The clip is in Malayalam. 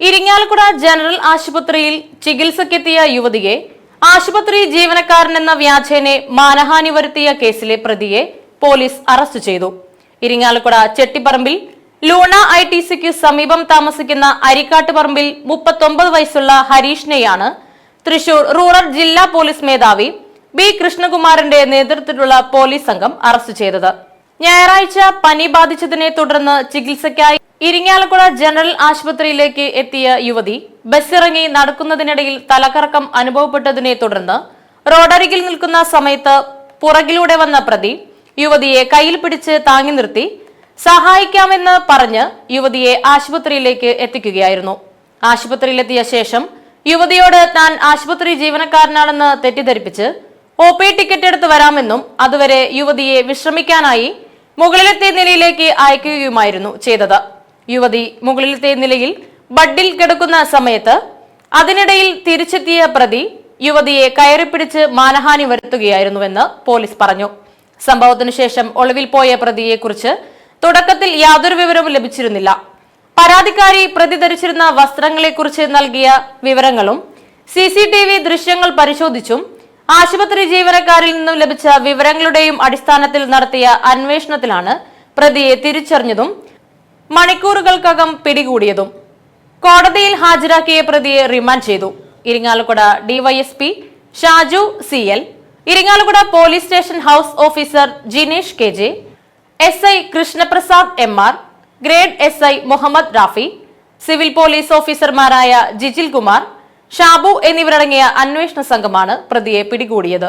ഇരിങ്ങാലക്കുട ജനറൽ ആശുപത്രിയിൽ ചികിത്സക്കെത്തിയ യുവതിയെ ആശുപത്രി ജീവനക്കാരനെന്ന വ്യാജേനെ മാനഹാനി വരുത്തിയ കേസിലെ പ്രതിയെ പോലീസ് അറസ്റ്റ് ചെയ്തു. ഇരിങ്ങാലക്കുട ചെട്ടിപ്പറമ്പിൽ ലൂണ ഐ ടി സിക്ക് സമീപം താമസിക്കുന്ന അരിക്കാട്ടുപറമ്പിൽ മുപ്പത്തൊമ്പത് വയസ്സുള്ള ഹരീഷിനെയാണ് തൃശൂർ റൂറൽ ജില്ലാ പോലീസ് മേധാവി ബി കൃഷ്ണകുമാറിന്റെ നേതൃത്വത്തിലുള്ള പോലീസ് സംഘം അറസ്റ്റ് ചെയ്തത്. ഞായറാഴ്ച പനി ബാധിച്ചതിനെ തുടർന്ന് ചികിത്സയ്ക്കായി ഇരിങ്ങാലക്കുട ജനറൽ ആശുപത്രിയിലേക്ക് എത്തിയ യുവതി ബസ്സിറങ്ങി നടക്കുന്നതിനിടയിൽ തലകറക്കം അനുഭവപ്പെട്ടതിനെ തുടർന്ന് റോഡരികിൽ നിൽക്കുന്ന സമയത്ത് പുറകിലൂടെ വന്ന പ്രതി യുവതിയെ കയ്യിൽ പിടിച്ച് താങ്ങി നിർത്തി സഹായിക്കാമെന്ന് പറഞ്ഞ് യുവതിയെ ആശുപത്രിയിലേക്ക് എത്തിക്കുകയായിരുന്നു. ആശുപത്രിയിലെത്തിയ ശേഷം യുവതിയോട് താൻ ആശുപത്രി ജീവനക്കാരനാണെന്ന് തെറ്റിദ്ധരിപ്പിച്ച് ഒ പി ടിക്കറ്റ് എടുത്ത് വരാമെന്നും അതുവരെ യുവതിയെ വിശ്രമിക്കാനായി മുകളിലത്തെ നിലയിലേക്ക് അയക്കുകയുമായിരുന്നു ചെയ്തത്. യുവതി മുകളിലത്തെ നിലയിൽ ബഡിൽ കിടക്കുന്ന സമയത്ത് അതിനിടയിൽ തിരിച്ചെത്തിയ പ്രതി യുവതിയെ കയറിപ്പിടിച്ച് മാനഹാനി വരുത്തുകയായിരുന്നുവെന്ന് പോലീസ് പറഞ്ഞു. സംഭവത്തിനു ശേഷം ഒളിവിൽ പോയ പ്രതിയെക്കുറിച്ച് തുടക്കത്തിൽ യാതൊരു വിവരവും ലഭിച്ചിരുന്നില്ല. പരാതിക്കാരി പ്രതി ധരിച്ചിരുന്ന വസ്ത്രങ്ങളെക്കുറിച്ച് നൽകിയ വിവരങ്ങളും സി സി ടി വി ദൃശ്യങ്ങൾ പരിശോധിച്ചും ആശുപത്രി ജീവനക്കാരിൽ നിന്നും ലഭിച്ച വിവരങ്ങളുടെയും അടിസ്ഥാനത്തിൽ നടത്തിയ അന്വേഷണത്തിലാണ് പ്രതിയെ തിരിച്ചറിഞ്ഞതും മണിക്കൂറുകൾക്കകം പിടികൂടിയതും കോടതിയിൽ ഹാജരാക്കിയ പ്രതിയെ റിമാൻഡ് ചെയ്തു. Irinjalakuda D Y S P Shaju C L Irinjalakuda police station house officer Jinesh K J S I Krishnaprasad M R grade S I Muhammad Rafi civil police ഓഫീസർമാരായ ജിജിൽ കുമാർ ഷാബു എന്നിവരടങ്ങിയ അന്വേഷണ സംഘമാണ് പ്രതിയെ പിടികൂടിയത്.